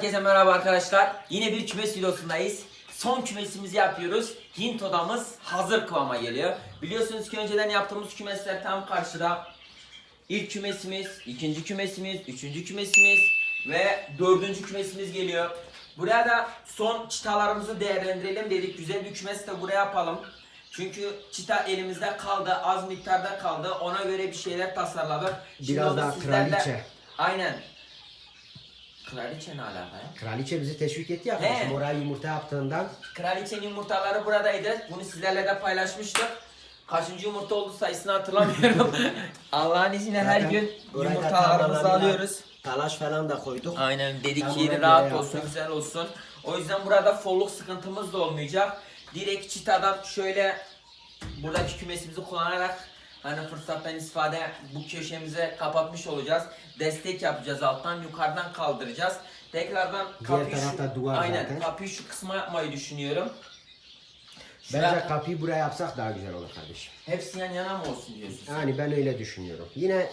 Herkese merhaba arkadaşlar. Yine bir kümes videosundayız. Son kümesimizi yapıyoruz. Hint odamız hazır kıvama geliyor. Biliyorsunuz ki önceden yaptığımız kümesler tam karşıda. İlk kümesimiz, ikinci kümesimiz, üçüncü kümesimiz ve dördüncü kümesimiz geliyor. Buraya da son çıtalarımızı değerlendirelim dedik. Güzel bir kümes de buraya yapalım. Çünkü çıta elimizde kaldı, az miktarda kaldı. Ona göre bir şeyler tasarladık. Şimdi Biraz onu daha kraliçe. Aynen. Kraliçe ne alaka ya? Kraliçe bizi teşvik etti ya He. kardeşim. Oraya yumurta yaptığından. Kraliçenin yumurtaları buradaydı. Bunu sizlerle de paylaşmıştık. Kaçıncı yumurta oldu sayısını hatırlamıyorum. Allah'ın izniyle her Zaten gün oraya yumurtalarımızı alıyoruz. Talaş falan da koyduk. Aynen dedik ki göre rahat yaptım. olsun, güzel olsun. O yüzden burada folluk sıkıntımız da olmayacak. Direkt çitadan şöyle buradaki kümesimizi kullanarak hani fırsattan istifade bu köşemize kapatmış olacağız. Destek yapacağız alttan yukarıdan kaldıracağız. Tekrardan kapıyı tarafta şu, duvar aynen, zaten. kapıyı şu kısma yapmayı düşünüyorum. Bence Şuraya- kapıyı buraya yapsak daha güzel olur kardeşim. Hepsi yan yana mı olsun diyorsun sen? Yani ben öyle düşünüyorum. Yine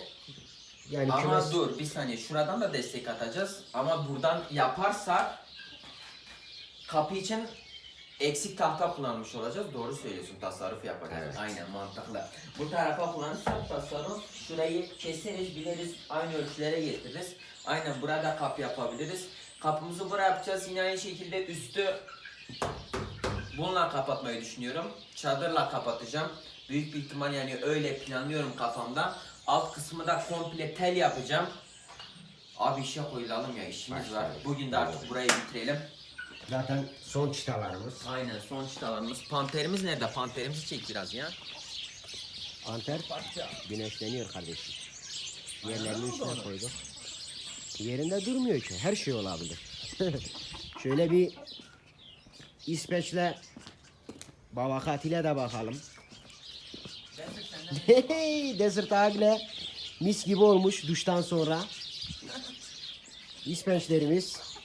yani Ama kümes dur bir saniye şuradan da destek atacağız ama buradan yaparsak kapı için eksik tahta kullanmış olacağız. Doğru söylüyorsun tasarruf yapacağız. Evet. Aynen mantıklı. Bu tarafa kullanırsak tasarruf şurayı keseriz biliriz aynı ölçülere getiririz. Aynen burada kapı yapabiliriz. Kapımızı buraya yapacağız yine aynı şekilde üstü bununla kapatmayı düşünüyorum. Çadırla kapatacağım. Büyük bir ihtimal yani öyle planlıyorum kafamda. Alt kısmı da komple tel yapacağım. Abi işe koyulalım ya işimiz var. Başlayalım. Bugün de artık burayı bitirelim. Zaten son çıtalarımız. Aynen son çıtalarımız. Panterimiz nerede? Panterimizi çek biraz ya. Anter güneşleniyor kardeşim. Yerlerini üstüne koyduk. Yerinde durmuyor ki. Her şey olabilir. Şöyle bir İsveç'le Bavakat ile de bakalım. Hey, Desert Eagle mis gibi olmuş duştan sonra. İspençlerimiz.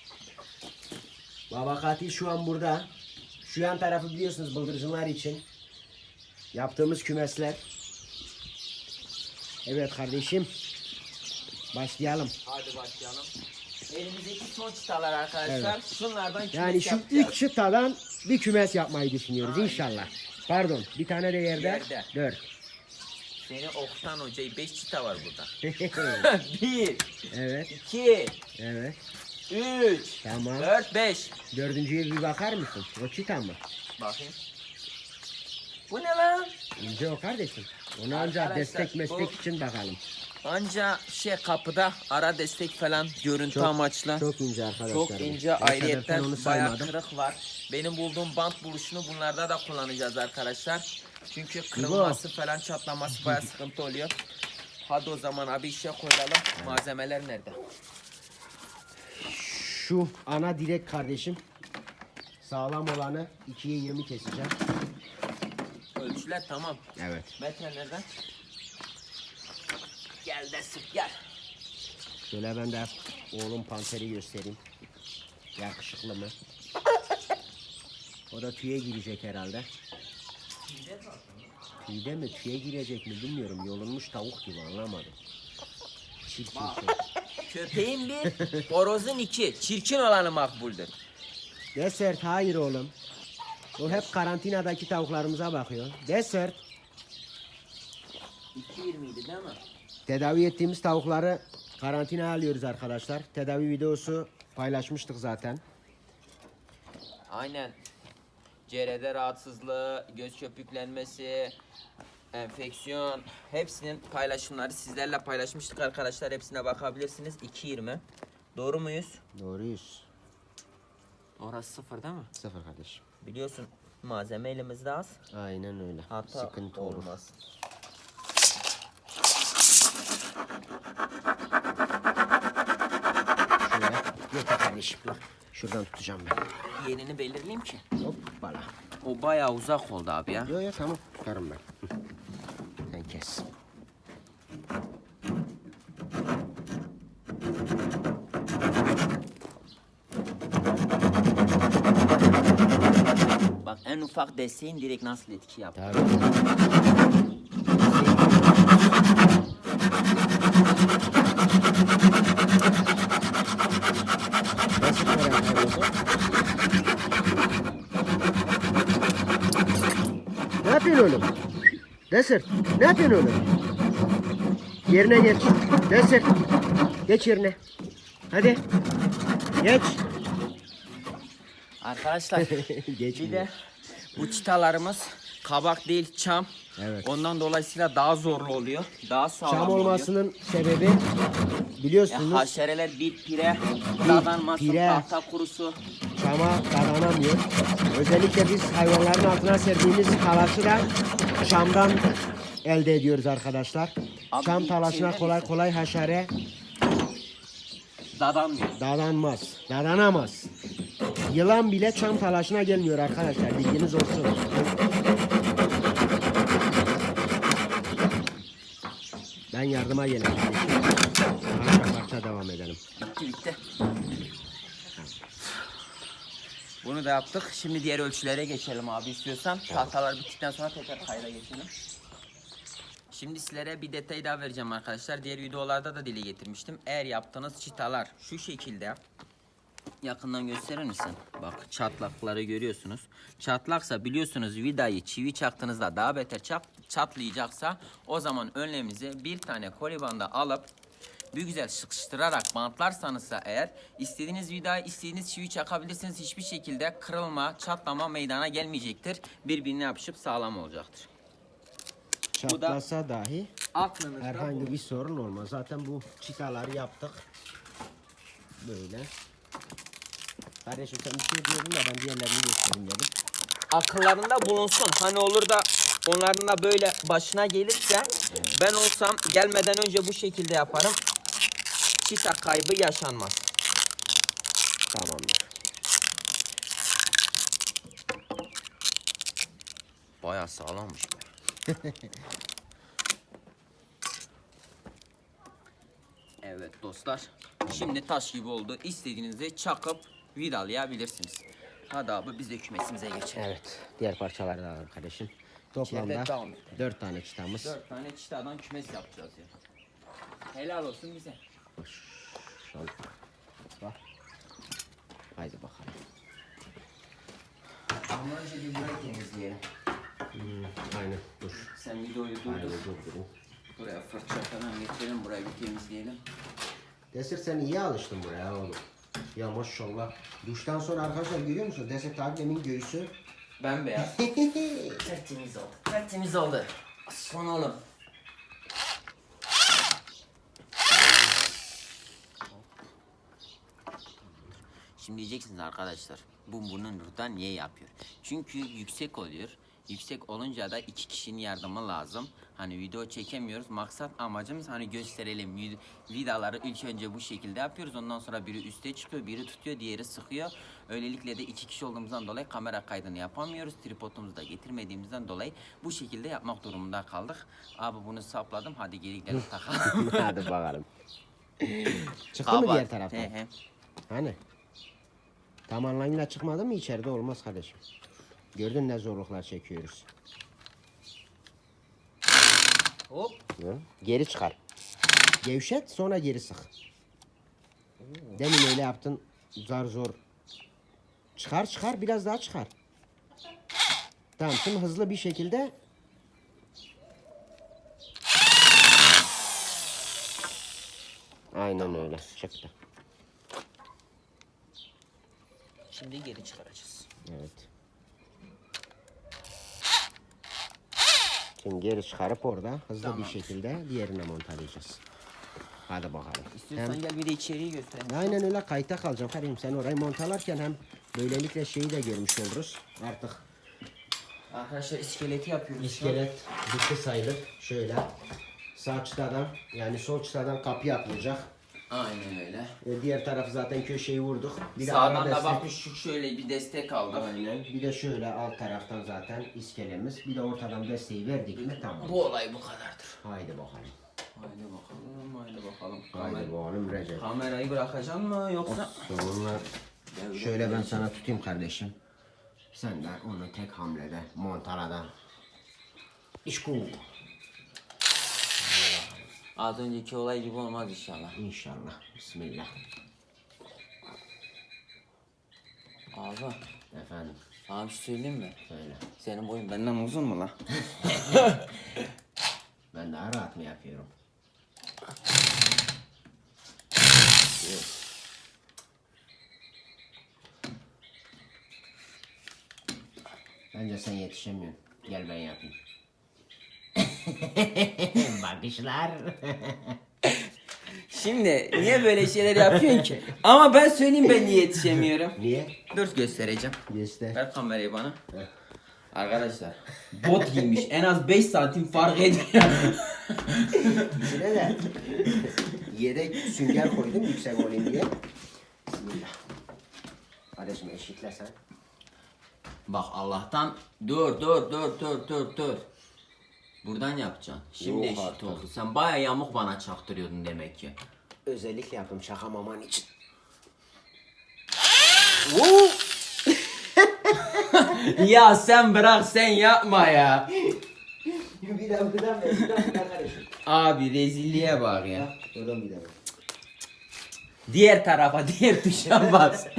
Baba katil şu an burada. Şu yan tarafı biliyorsunuz bıldırcınlar için. Yaptığımız kümesler. Evet kardeşim. Başlayalım. Hadi başlayalım. Elimizdeki son çıtalar arkadaşlar. Şunlardan kümes Yani şu yapacağız. üç çıtadan bir kümes yapmayı düşünüyoruz Aynen. inşallah. Pardon bir tane de yerde. Yerde. Dört. Seni Oktan Hoca'yı 5 çıta var burada. 1, evet. 2, Evet. 3, Tamam. 4, 5. Dördüncüye bir bakar mısın? O çita mı? Bakayım. Bu ne lan? İnce o kardeşim. Onu ancak Arkadaşlar, destek meslek bu- için bakalım. Anca şey kapıda ara destek falan görüntü amaçlı. Çok, Çok ince arkadaşlar. bu. ince Ben zaten ayrıyetten onu bayağı saymadım. kırık var. Benim bulduğum bant buluşunu bunlarda da kullanacağız arkadaşlar. Çünkü kırılması falan çatlaması bayağı sıkıntı oluyor. Hadi o zaman abi işe koyalım. Malzemeler nerede? Şu ana direk kardeşim. Sağlam olanı 2'ye 20 keseceğim. Ölçüler tamam. Evet. Metre nereden? Gel de sık gel. Şöyle ben de oğlum panteri göstereyim. Yakışıklı mı? O da tüye girecek herhalde. Tüyde mi? Tüye girecek mi bilmiyorum. Yolunmuş tavuk gibi anlamadım. Çirkin şey. Köpeğin bir, horozun iki. Çirkin olanı makbuldür. Desert hayır oğlum. O hep karantinadaki tavuklarımıza bakıyor. Desert 2.20 idi değil mi? tedavi ettiğimiz tavukları karantinaya alıyoruz arkadaşlar. Tedavi videosu paylaşmıştık zaten. Aynen. Cerede rahatsızlığı, göz köpüklenmesi, enfeksiyon hepsinin paylaşımları sizlerle paylaşmıştık arkadaşlar. Hepsine bakabilirsiniz. 2.20. Doğru muyuz? Doğruyuz. Orası sıfır değil mi? Sıfır kardeşim. Biliyorsun malzeme elimizde az. Aynen öyle. Hata Sıkıntı olur. olmaz. Şöyle. Yeter kardeşim. Dur. Şuradan tutacağım ben. Yerini belirleyeyim ki. Hop bala. O bayağı uzak oldu abi ya. Yo yo tamam tutarım ben. Hı. Sen kes. Bak en ufak desteğin direkt nasıl etki. Tabii. Nasıl Ne yapıyorsun oğlum? Desir. Ne yapıyorsun oğlum? Yerine geç. Desir. Geç yerine. Hadi. Geç. Arkadaşlar Geç. bir de bu çıtalarımız kabak değil çam. Evet. Ondan dolayısıyla daha zorlu oluyor. Daha sağlam Çam oluyor. olmasının sebebi Ya biliyorsunuz haşereler bit pire, dadanmasın, pire. tahta kurusu. çama dayanamıyor. Özellikle biz hayvanların altına serdiğimiz talaşı da çamdan elde ediyoruz arkadaşlar. Abi Çam talaşına kolay misin? kolay haşere Dadanmıyor. dadanmaz, dadanamaz. Yılan bile çam talaşına gelmiyor arkadaşlar bilginiz olsun. Ben yardıma gelirim. Parça parça devam edelim. Bitti bitti. Bunu da yaptık. Şimdi diğer ölçülere geçelim abi istiyorsan. Tahtalar bittikten sonra tekrar kayda geçelim. Şimdi sizlere bir detay daha vereceğim arkadaşlar. Diğer videolarda da dile getirmiştim. Eğer yaptığınız çıtalar şu şekilde yakından gösterir misin? Bak çatlakları görüyorsunuz. Çatlaksa biliyorsunuz vidayı çivi çaktığınızda daha beter çat, çatlayacaksa o zaman önleminize bir tane kolibanda alıp bir güzel sıkıştırarak bantlarsanızsa eğer istediğiniz vidayı istediğiniz çivi çakabilirsiniz. Hiçbir şekilde kırılma, çatlama meydana gelmeyecektir. Birbirine yapışıp sağlam olacaktır. Bu da- Çatlasa dahi Aklınızda herhangi bir sorun olmaz. Zaten bu çıtaları yaptık. Böyle. Kardeşim sen bir şey diyordun da ben diğerlerini göstereyim dedim. akıllarında bulunsun. Hani olur da onların da böyle başına gelirse ben olsam gelmeden önce bu şekilde yaparım. Çita kaybı yaşanmaz. Tamamdır. Bayağı sağlammış be. evet dostlar. Şimdi taş gibi oldu. İstediğinizi çakıp vidalayabilirsiniz. Hadi abi biz de kümesimize geçelim. Evet. Diğer parçaları da alalım kardeşim. Toplamda devam dört tane çıtamız. Dört tane çitadan kümes yapacağız ya. Helal olsun bize. Şöyle. Bak. Haydi bakalım. Ama önce bir burayı temizleyelim. Hmm, aynen. Dur. Sen videoyu durdur. dur durun. Buraya fırça falan getirelim. Burayı bir temizleyelim. Desir sen iyi alıştın buraya oğlum. Ya maşallah. Duştan sonra arkadaşlar görüyor musunuz? Desir tabilemin göğsü. Bembeyaz. Tertemiz oldu. Tertemiz oldu. Son oğlum. Şimdi diyeceksiniz arkadaşlar bu bunu Nur'dan niye yapıyor? Çünkü yüksek oluyor. Yüksek olunca da iki kişinin yardımı lazım. Hani video çekemiyoruz. Maksat amacımız hani gösterelim. Vid- Vidaları ilk önce bu şekilde yapıyoruz. Ondan sonra biri üste çıkıyor, biri tutuyor, diğeri sıkıyor. Öylelikle de iki kişi olduğumuzdan dolayı kamera kaydını yapamıyoruz. Tripodumuzu da getirmediğimizden dolayı bu şekilde yapmak durumunda kaldık. Abi bunu sapladım. Hadi geri gidelim takalım. Hadi bakalım. Çıktı mı diğer taraftan? He he. Hani? Tam anlamıyla çıkmadı mı içeride olmaz kardeşim. Gördün ne zorluklar çekiyoruz. Hop. Hı? Geri çıkar. Gevşet sonra geri sık. Demin öyle yaptın zar zor. Çıkar çıkar biraz daha çıkar. Tamam şimdi hızlı bir şekilde Aynen öyle çıktı. Şimdi geri çıkaracağız. Evet. Şimdi geri çıkarıp orada hızlı bir Tamam. şekilde diğerine montalayacağız. Hadi bakalım. İstiyorsan Hem- gel bir de içeriği göstereyim. Aynen öyle kayıtta kalacağım kardeşim. Sen orayı montalarken hem böylelikle şeyi de görmüş oluruz. Artık Arkadaşlar iskeleti yapıyoruz. şu an. iskelet bitti sayılır. Şöyle sağ çıtadan yani sol çıtadan kapı yapılacak. Aynen öyle. E, diğer tarafı zaten köşeyi vurduk. Bir de Sağdan da destek- bak şu şöyle bir destek aldık. Aynen. Bir de şöyle alt taraftan zaten iskelemiz. Bir de ortadan desteği verdik mi tamam. Bu olay bu kadardır. Haydi bakalım. Haydi bakalım, haydi bakalım. Haydi bakalım Recep. Kamerayı bırakacaksın mı yoksa? Sorunlar. Şöyle ben sana tutayım kardeşim. Sen de onu tek hamlede montalada. İşku. Az önceki olay gibi olmaz inşallah. İnşallah. Bismillah. Abi Efendim sana bir şey söyleyeyim mi? söyle. Senin boyun benden uzun mu lan? Ben daha rahat mı yapıyorum? Yok. Bence sen yetişemiyorsun. Gel ben yapayım. Bakışlar. Şimdi niye böyle şeyler yapıyorsun ki? Ama ben söyleyeyim ben niye yetişemiyorum. Niye? Dur göstereceğim. Göster. Ver kamerayı bana. Arkadaşlar bot giymiş en az 5 santim fark ediyor. İçine de yedek sünger koydum yüksek olayım diye. Bismillah. Kardeşim eşitle sen. Bak Allah'tan dur dur dur dur dur dur. Buradan yapacaksın. Şimdi Yok eşit artık. oldu. Sen baya yamuk bana çaktırıyordun demek ki. Özellikle yaptım çakamaman için. ya sen bırak sen yapma ya. bir daha bir daha bir daha bir daha kardeşim. Abi rezilliğe bak ya. Oradan bir daha. Diğer tarafa diğer tuşa bas.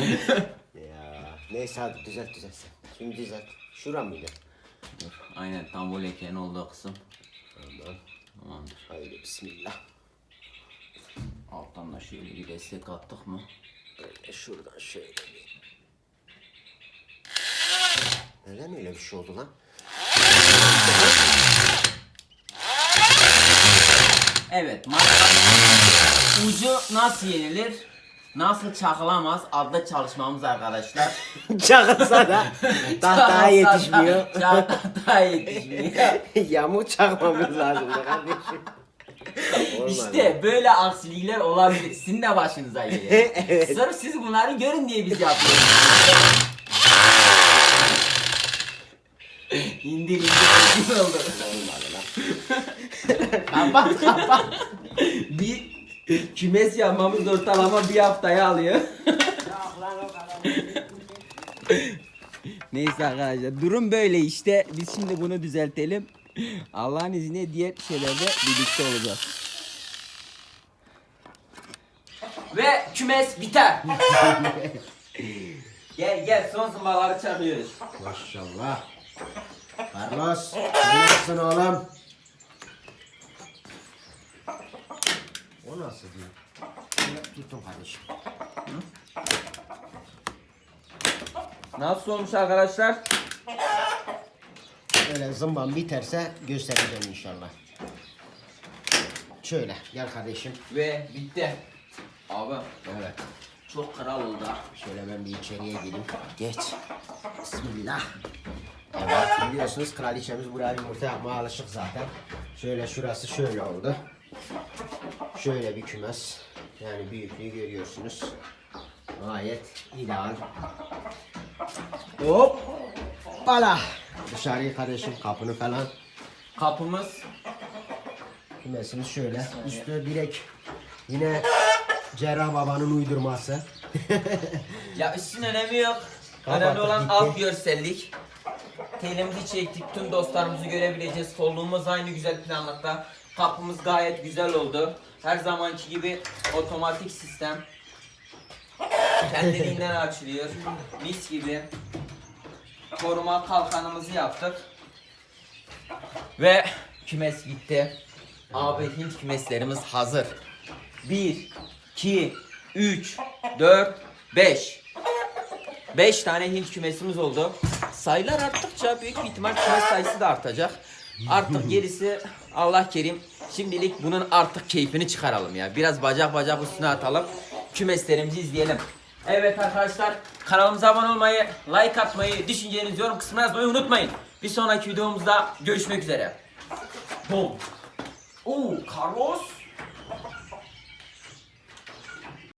Ya neyse hadi düzelt düzelt sen. Şimdi düzelt. Şuran mıydı? Aynen tam bu lekenin olduğu kısım. Tamam. Tamamdır. Haydi bismillah. Alttan da şöyle bir destek attık mı? Böyle şuradan şöyle bir. Neden öyle bir şey oldu lan? Evet, ucu nasıl yenilir? Nasıl çakılamaz adlı çalışmamız arkadaşlar. Çakılsa da tahtaya yetişmiyor. Tahtaya yetişmiyor. Yamuk çakmamız lazım kardeşim. İşte böyle aksilikler olabilir. Sizin de başınıza geliyor. Evet. Sırf siz bunları görün diye biz yapıyoruz. indir indir indir oldu. Olmadı lan. kapat kapat. bir kümes yapmamız ortalama bir haftaya alıyor. Neyse arkadaşlar durum böyle işte. Biz şimdi bunu düzeltelim. Allah'ın izniyle diğer şeylerde birlikte olacağız. Ve kümes biter. gel gel son zımbaları çakıyoruz. Maşallah. Carlos, sen nasılsın oğlum? O nasıl diyor? Tuttum kardeşim. Nasıl olmuş arkadaşlar? Öyle zımban biterse göstereceğim inşallah. Şöyle gel kardeşim. Ve bitti. Abi Evet. çok kral oldu. ha. Şöyle ben bir içeriye gireyim. Geç. Bismillah. Evet biliyorsunuz kraliçemiz buraya yumurta yapmaya alışık zaten. Şöyle şurası şöyle oldu. Şöyle bir kümes. Yani büyüklüğü görüyorsunuz. Gayet ideal. Hop. Bala. Dışarıyı kardeşim kapını falan. Kapımız Kümesimiz şöyle. Üstü direkt yine Cerrah Baba'nın uydurması. ya üstün önemi yok. Kapattık, Önemli olan gitti. alt görsellik. Telimizi çektik. Tüm dostlarımızı görebileceğiz. Kolluğumuz aynı güzel planlıkta. Kapımız gayet güzel oldu. Her zamanki gibi otomatik sistem. Kendiliğinden açılıyor. Mis gibi. Koruma kalkanımızı yaptık. Ve kümes bitti. Abi Hint kümeslerimiz hazır. 1, 2, 3, 4, 5. 5 tane Hint kümesimiz oldu. Sayılar arttıkça büyük bir ihtimal kümes sayısı da artacak. Artık gerisi Allah kerim. Şimdilik bunun artık keyfini çıkaralım ya. Biraz bacak bacak üstüne atalım. Kümeslerimizi izleyelim. Evet arkadaşlar kanalımıza abone olmayı, like atmayı, düşüncelerinizi yorum kısmına yazmayı unutmayın. Bir sonraki videomuzda görüşmek üzere. Boom. Oo Carlos.